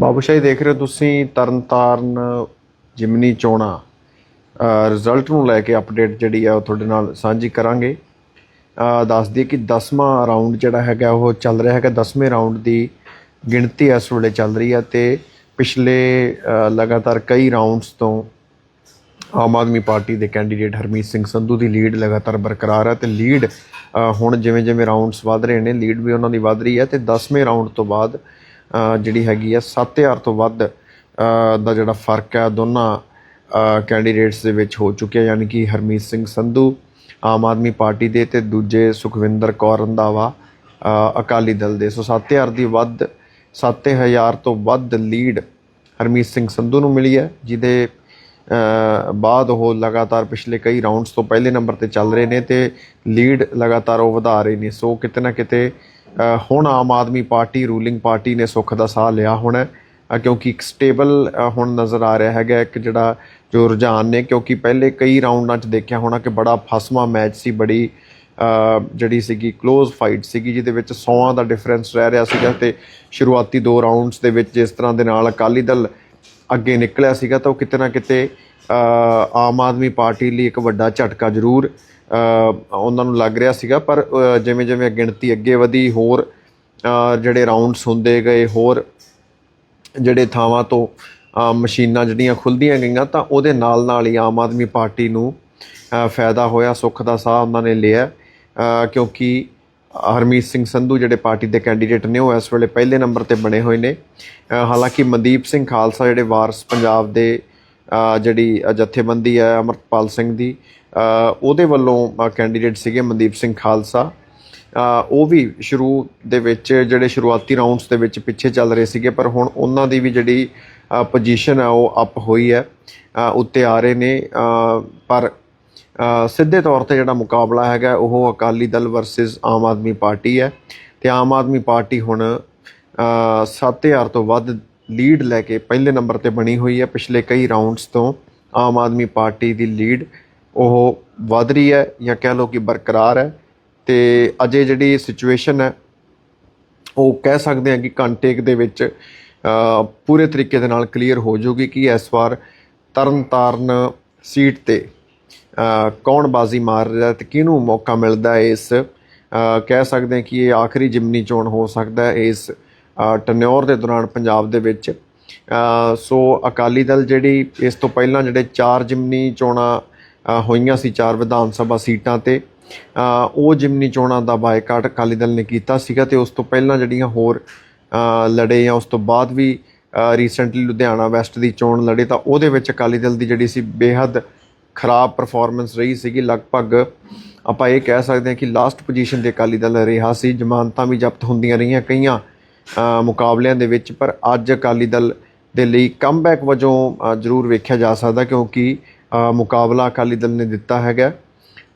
ਬਾਬੂਸ਼ਾਹੀ ਦੇਖ ਰਹੇ ਹੋ ਤੁਸੀਂ ਤਰਨਤਾਰਨ ਜਿਮਨੀ ਚੋਣਾ। ਰਿਜ਼ਲਟ ਨੂੰ ਲੈ ਕੇ ਅਪਡੇਟ ਜਿਹੜੀ ਆ ਉਹ ਤੁਹਾਡੇ ਨਾਲ ਸਾਂਝੀ ਕਰਾਂਗੇ। ਅਹ ਦੱਸ ਦਈਏ ਕਿ 10ਵਾਂ ਰਾਊਂਡ ਜਿਹੜਾ ਹੈਗਾ, ਉਹ ਚੱਲ ਰਿਹਾ ਹੈਗਾ। 10ਵੇਂ ਰਾਊਂਡ ਦੀ ਗਿਣਤੀ ਇਸ ਵੇਲੇ ਚੱਲ ਰਹੀ ਹੈ ਤੇ ਪਿਛਲੇ ਲਗਾਤਾਰ ਕਈ ਰਾਊਂਡਸ ਤੋਂ ਆਮ ਆਦਮੀ ਪਾਰਟੀ ਦੇ ਕੈਂਡੀਡੇਟ ਹਰਮੀਤ ਸਿੰਘ ਸੰਧੂ ਦੀ ਲੀਡ ਲਗਾਤਾਰ ਬਰਕਰਾਰ ਹੈ ਤੇ ਲੀਡ ਹੁਣ ਜਿਵੇਂ ਜਿਵੇਂ ਰਾਊਂਡਸ ਵੱਧ ਰਹੇ ਨੇ ਲੀਡ ਵੀ ਉਹਨਾਂ ਦੀ ਵੱਧ ਰਹੀ ਹੈ ਤੇ 10ਵੇਂ ਰਾਊਂਡ ਤੋਂ ਬਾਅਦ ਜਿਹੜੀ ਹੈਗੀ ਆ 7000 ਤੋਂ ਵੱਧ ਦਾ ਜਿਹੜਾ ਫ਼ਰਕ ਹੈ ਦੋਨਾਂ ਕੈਂਡੀਡੇਟਸ ਦੇ ਵਿੱਚ ਹੋ ਚੁੱਕਿਆ, ਯਾਨੀ ਕਿ ਹਰਮੀਤ ਸਿੰਘ ਸੰਧੂ ਆਮ ਆਦਮੀ ਪਾਰਟੀ ਦੇ ਤੇ ਦੂਜੇ ਸੁਖਵਿੰਦਰ ਕੌਰ ਰੰਧਾਵਾ ਅਕਾਲੀ ਦਲ ਦੇ। ਸੋ 7000 ਦੀ ਵੱਧ 7000 ਤੋਂ ਵੱਧ ਲੀਡ ਹਰਮੀਤ ਸਿੰਘ ਸੰਧੂ ਨੂੰ ਮਿਲੀ ਹੈ, ਜਿਹਦੇ ਬਾਅਦ ਉਹ ਲਗਾਤਾਰ ਪਿਛਲੇ ਕਈ ਰਾਊਂਡਸ ਤੋਂ ਪਹਿਲੇ ਨੰਬਰ ਤੇ ਚੱਲ ਰਹੇ ਨੇ ਤੇ ਲੀਡ ਲਗਾਤਾਰ ਉਹ ਵਧਾ ਰਹੇ ਨੇ। ਸੋ ਕਿਤੇ ਨਾ ਕਿਤੇ ਹੁਣ Aam Aadmi Party, ruling party ਨੇ ਸੁੱਖ ਦਾ ਸਾਹ ਲਿਆ ਹੋਣਾ ਕਿਉਂਕਿ ਇੱਕ ਸਟੇਬਲ ਹੁਣ ਨਜ਼ਰ ਆ ਰਿਹਾ ਹੈਗਾ ਇੱਕ ਜਿਹੜਾ ਜੋ ਰੁਝਾਨ ਨੇ, ਕਿਉਂਕਿ ਪਹਿਲੇ ਕਈ ਰਾਊਂਡਾਂ 'ਚ ਦੇਖਿਆ ਹੋਣਾ ਕਿ ਬੜਾ ਫਸਵਾ ਮੈਚ ਸੀ, ਬੜੀ ਜਿਹੜੀ ਸੀਗੀ ক্লোਜ਼ ਫਾਈਟ ਸੀਗੀ, ਜਿਹਦੇ ਵਿੱਚ 100 ਦਾ ਡਿਫਰੈਂਸ ਰਹਿ ਰਿਹਾ ਸੀਗਾ ਤੇ ਸ਼ੁਰੂਆਤੀ ਦੋ ਰਾਊਂਡਸ ਦੇ ਵਿੱਚ ਜਿਸ ਤਰ੍ਹਾਂ ਦੇ ਨਾਲ ਅਕਾਲੀ ਦਲ ਅੱਗੇ ਨਿਕਲਿਆ ਸੀਗਾ, ਤਾਂ ਉਹ ਕਿਤੇ ਨਾ ਕਿਤੇ ਆਮ ਆਦਮੀ ਪਾਰਟੀ ਲਈ ਇੱਕ ਵੱਡਾ ਝਟਕਾ ਜ਼ਰੂਰ ਉਹਨਾਂ ਨੂੰ ਲੱਗ ਰਿਹਾ ਸੀਗਾ, ਪਰ ਜਿਵੇਂ ਜਿਵੇਂ ਗਿਣਤੀ ਅੱਗੇ ਵਧੀ, ਹੋਰ ਜਿਹੜੇ ਰਾਊਂਡਸ ਹੁੰਦੇ ਗਏ, ਹੋਰ ਜਿਹੜੇ ਥਾਵਾਂ ਤੋਂ ਮਸ਼ੀਨਾਂ ਜਿਹੜੀਆਂ ਖੁੱਲਦੀਆਂ ਗਈਆਂ, ਤਾਂ ਉਹਦੇ ਨਾਲ ਨਾਲ ਹੀ ਆਮ ਆਦਮੀ ਪਾਰਟੀ ਨੂੰ ਫਾਇਦਾ ਹੋਇਆ, ਸੁੱਖ ਦਾ ਸਾਹ ਉਹਨਾਂ ਨੇ ਲਿਆ। ਕਿਉਂਕਿ ਹਰਮੀਤ ਸਿੰਘ ਸੰਧੂ ਜਿਹੜੇ ਪਾਰਟੀ ਦੇ ਕੈਂਡੀਡੇਟ ਨੇ, ਉਹ ਇਸ ਵੇਲੇ ਪਹਿਲੇ ਨੰਬਰ ਤੇ ਬਣੇ ਹੋਏ ਨੇ। ਹਾਲਾਂਕਿ ਮਨਦੀਪ ਸਿੰਘ ਖਾਲਸਾ, ਜਿਹੜੇ ਵਾਰਸ ਪੰਜਾਬ ਦੇ ਜਿਹੜੀ ਜਥੇਬੰਦੀ ਹੈ ਅਮਰਪਾਲ ਸਿੰਘ ਦੀ ਉਹਦੇ ਵੱਲੋਂ ਕੈਂਡੀਡੇਟ ਸੀਗੇ ਮਨਦੀਪ ਸਿੰਘ ਖਾਲਸਾ। ਉਹ ਵੀ ਸ਼ੁਰੂ ਦੇ ਵਿੱਚ ਜਿਹੜੇ ਸ਼ੁਰੂਆਤੀ ਰਾਊਂਡਸ ਦੇ ਵਿੱਚ ਪਿੱਛੇ ਚੱਲ ਰਹੇ ਸੀਗੇ ਪਰ ਹੁਣ ਉਹਨਾਂ ਦੀ ਵੀ ਜਿਹੜੀ ਪੋਜੀਸ਼ਨ ਹੈ ਉਹ ਅਪ ਹੋਈ ਹੈ ਉੱਤੇ ਆ ਰਹੇ ਨੇ। ਪਰ ਸਿੱਧੇ ਤੌਰ ਤੇ ਜਿਹੜਾ ਮੁਕਾਬਲਾ ਹੈਗਾ ਉਹ ਅਕਾਲੀ ਦਲ ਵਰਸਸ ਆਮ ਆਦਮੀ ਪਾਰਟੀ ਹੈ। ਤੇ ਆਮ ਆਦਮੀ ਪਾਰਟੀ ਹੁਣ ਅ, 7000 ਤੋਂ ਵੱਧ ਲੀਡ ਲੈ ਕੇ ਪਹਿਲੇ ਨੰਬਰ ਤੇ ਬਣੀ ਹੋਈ ਹੈ ਪਿਛਲੇ ਕਈ ਰਾਊਂਡਸ ਤੋਂ ਆਮ ਆਦਮੀ ਪਾਰਟੀ ਦੀ ਲੀਡ ਉਹ ਵਧ ਰਹੀ ਹੈ ਜਾਂ ਕਹਿ ਲਓ ਕਿ ਬਰਕਰਾਰ ਹੈ ਤੇ ਅਜੇ ਜਿਹੜੀ ਸਿਚੁਏਸ਼ਨ ਹੈ, ਉਹ ਕਹਿ ਸਕਦੇ ਹਾਂ ਕਿ ਘੰਟੇ ਦੇ ਵਿੱਚ ਪੂਰੇ ਤਰੀਕੇ ਦੇ ਨਾਲ ਕਲੀਅਰ ਹੋ ਜਾਊਗੀ ਕਿ ਇਸ ਵਾਰ ਤਰਨ ਤਾਰਨ ਸੀਟ ਤੇ ਕੌਣ ਬਾਜ਼ੀ ਮਾਰ ਰਿਹਾ ਤੇ ਕਿਹਨੂੰ ਮੌਕਾ ਮਿਲਦਾ ਇਸ ਕਹਿ ਸਕਦੇ ਹਾਂ ਕਿ ਇਹ ਆਖਰੀ ਜਿਮਨੀ ਚੋਣ ਹੋ ਸਕਦਾ ਹੈ ਇਸ ਟਨਿਓਰ ਦੇ ਦੌਰਾਨ ਪੰਜਾਬ ਦੇ ਵਿੱਚ। ਸੋ ਅਕਾਲੀ ਦਲ ਜਿਹੜੀ ਇਸ ਤੋਂ ਪਹਿਲਾਂ ਜਿਹੜੇ ਚਾਰ ਜਿਮਨੀ ਚੋਣਾਂ ਹੋਈਆਂ ਸੀ, ਚਾਰ ਵਿਧਾਨ ਸਭਾ ਸੀਟਾਂ ਤੇ ਉਹ ਜਿਮਨੀ ਚੋਣਾਂ ਦਾ ਬਾਈਕਾਟ ਅਕਾਲੀ ਦਲ ਨੇ ਕੀਤਾ ਸੀਗਾ ਤੇ ਉਸ ਤੋਂ ਪਹਿਲਾਂ ਜਿਹੜੀਆਂ ਹੋਰ ਲੜੇ ਜਾਂ ਉਸ ਤੋਂ ਬਾਅਦ ਵੀ ਰੀਸੈਂਟਲੀ ਲੁਧਿਆਣਾ ਵੈਸਟ ਦੀ ਚੋਣ ਲੜੇ ਤਾਂ ਉਹਦੇ ਵਿੱਚ ਅਕਾਲੀ ਦਲ ਦੀ ਜਿਹੜੀ ਸੀ ਬੇਹੱਦ ਖਰਾਬ ਪਰਫਾਰਮੈਂਸ ਰਹੀ ਸੀਗੀ। ਲਗਭਗ ਆਪਾਂ ਇਹ ਕਹਿ ਸਕਦੇ ਹਾਂ ਕਿ ਲਾਸਟ ਪੋਜੀਸ਼ਨ ਤੇ ਅਕਾਲੀ ਦਲ ਰਿਹਾ ਸੀ। ਜ਼ਮਾਨਤਾਂ ਵੀ ਜ਼ਬਤ ਹੁੰਦੀਆਂ ਰਹੀਆਂ। ਕਈਆਂ ਮੁਕਾਬਲਿਆਂ ਦੇ ਵਿੱਚ ਪਰ ਅੱਜ ਅਕਾਲੀ ਦਲ ਦੇ ਲਈ ਕਮਬੈਕ ਵਜੋਂ ਜ਼ਰੂਰ ਵੇਖਿਆ ਜਾ ਸਕਦਾ ਕਿਉਂਕਿ ਮੁਕਾਬਲਾ ਅਕਾਲੀ ਦਲ ਨੇ ਦਿੱਤਾ ਹੈਗਾ।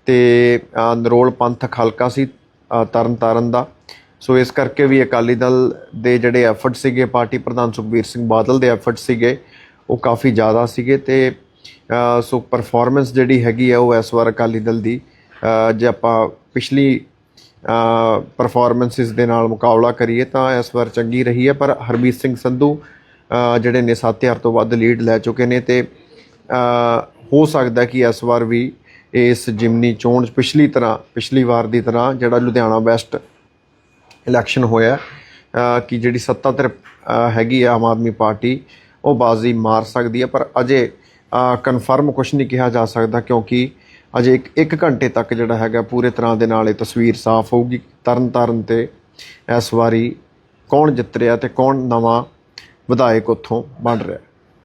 ਤੇ ਨਰੋਲ ਪੰਥ ਹਲਕਾ ਸੀ ਅ, ਤਰਨ ਤਾਰਨ ਦਾ। ਸੋ ਇਸ ਕਰਕੇ ਵੀ ਅਕਾਲੀ ਦਲ ਦੇ ਜਿਹੜੇ ਐਫਰਟ ਸੀਗੇ ਪਾਰਟੀ ਪ੍ਰਧਾਨ ਸੁਖਬੀਰ ਸਿੰਘ ਬਾਦਲ ਦੇ ਐਫਰਟ ਸੀਗੇ ਉਹ ਕਾਫੀ ਜ਼ਿਆਦਾ ਸੀਗੇ। ਤੇ ਸੋ ਪਰਫਾਰਮੈਂਸ ਜਿਹੜੀ ਹੈਗੀ ਆ ਉਹ ਇਸ ਵਾਰ ਅਕਾਲੀ ਦਲ ਦੀ। ਜੇ ਆਪਾਂ ਪਿਛਲੀ ਪਰਫਾਰਮੈਂਸਿਸ ਦੇ ਨਾਲ ਮੁਕਾਬਲਾ ਕਰੀਏ ਤਾਂ ਇਸ ਵਾਰ ਚੰਗੀ ਰਹੀ ਹੈ, ਪਰ ਹਰਮੀਤ ਸਿੰਘ ਸੰਧੂ ਜਿਹੜੇ ਨੇ 7000 ਤੋਂ ਵੱਧ ਲੀਡ ਲੈ ਚੁੱਕੇ ਨੇ ਤੇ ਹੋ ਸਕਦਾ ਕਿ ਇਸ ਵਾਰ ਵੀ ਇਸ ਜਿਮਨੀ ਚੋਣ 'ਚ ਪਿਛਲੀ ਤਰ੍ਹਾਂ, ਪਿਛਲੀ ਵਾਰ ਦੀ ਤਰ੍ਹਾਂ ਜਿਹੜਾ ਲੁਧਿਆਣਾ ਵੈਸਟ ਇਲੈਕਸ਼ਨ ਹੋਇਆ ਕਿ ਜਿਹੜੀ ਸੱਤਾ ਤੇ ਹੈਗੀ ਆਮ ਆਦਮੀ ਪਾਰਟੀ, ਉਹ ਬਾਜ਼ੀ ਮਾਰ ਸਕਦੀ ਹੈ, ਪਰ ਅਜੇ ਕਨਫਰਮ ਕੁਝ ਨਹੀਂ ਕਿਹਾ ਜਾ ਸਕਦਾ ਕਿਉਂਕਿ ਅਜੇ ਇੱਕ ਇੱਕ ਘੰਟੇ ਤੱਕ ਜਿਹੜਾ ਹੈਗਾ ਪੂਰੇ ਤਰ੍ਹਾਂ ਦੇ ਨਾਲ ਇਹ ਤਸਵੀਰ ਸਾਫ਼ ਹੋਊਗੀ। ਤਰਨ ਤਾਰਨ ਤੇ ਇਸ ਵਾਰੀ ਕੌਣ ਜਿੱਤ ਰਿਹਾ ਤੇ ਕੌਣ ਨਵਾਂ ਵਿਧਾਇਕ ਉੱਥੋਂ ਬਣ ਰਿਹਾ।